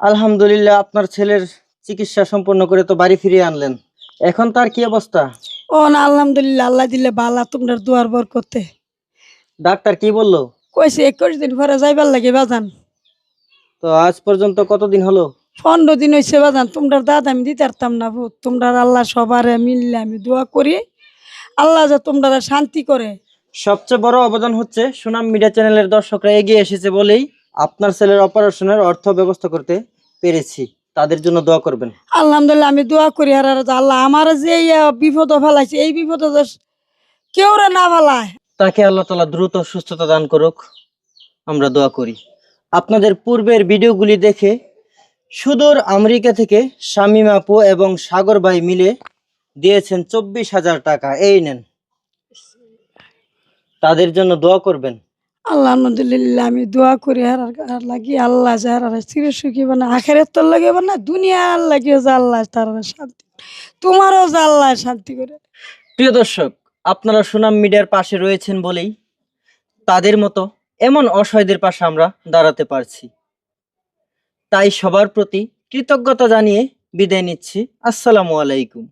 আলহামদুলিল্লাহ আপনার ছেলের চিকিৎসা সম্পন্ন করে তো বাড়ি ফিরিয়ে আনলেন। এখন তার কি অবস্থা? ও না আলহামদুলিল্লাহ আল্লাহ দিলে বালা তোমরা দুয়ার বর করতে। ডাক্তার কি বলল? কইছে একুশ দিন পরে যাইবার লাগে বাজান। তো আজ পর্যন্ত কতদিন হলো? পনেরো দিন হয়েছে বাজান তোমরা দাদা আমি দিতে পারতাম না ভূত। তোমরা আল্লাহ সবারে মিললে আমি দোয়া করি। আল্লাহ যা তোমরা শান্তি করে। সবচেয়ে বড় অবদান হচ্ছে সুনাম মিডিয়া চ্যানেলের দর্শকরা এগিয়ে এসেছে বলেই আপনার ছেলের অপারেশনের অর্থ ব্যবস্থা করতে পেরেছি। তাদের জন্য দোয়া করবেন। আলহামদুলিল্লাহ আমি দোয়া করি আর আল্লাহ। আমার যে বিপদ ফেলাইছে এই বিপদ কেউ না ফেলায়। তাকে আল্লাহ তালা দ্রুত সুস্থতা দান করুক আমরা দোয়া করি। আপনাদের পূর্বের ভিডিওগুলি দেখে সুদূর আমেরিকা থেকে শামীম আপু এবং সাগর ভাই মিলে দিয়েছেন চব্বিশ হাজার টাকা। এই নেন। তাদের জন্য দোয়া করবেন। আল্লাহ আলহামদুলিল্লাহ, আমি দোয়া করি আর লাগি আল্লাহ যার আর চির সুখী বানা আখেরের তোর লাগে বানা দুনিয়ার লাগে যে আল্লাহ তার শান্তি তোমারও যে আল্লাহ শান্তি করে। প্রিয় দর্শক, আপনারা সুনাম মিডিয়ার পাশে রয়েছেন বলেই তাদের মতো এমন অসহায়দের পাশে আমরা দাঁড়াতে পারছি। তাই সবার প্রতি কৃতজ্ঞতা জানিয়ে বিদায় নিচ্ছি। আসসালামু আলাইকুম।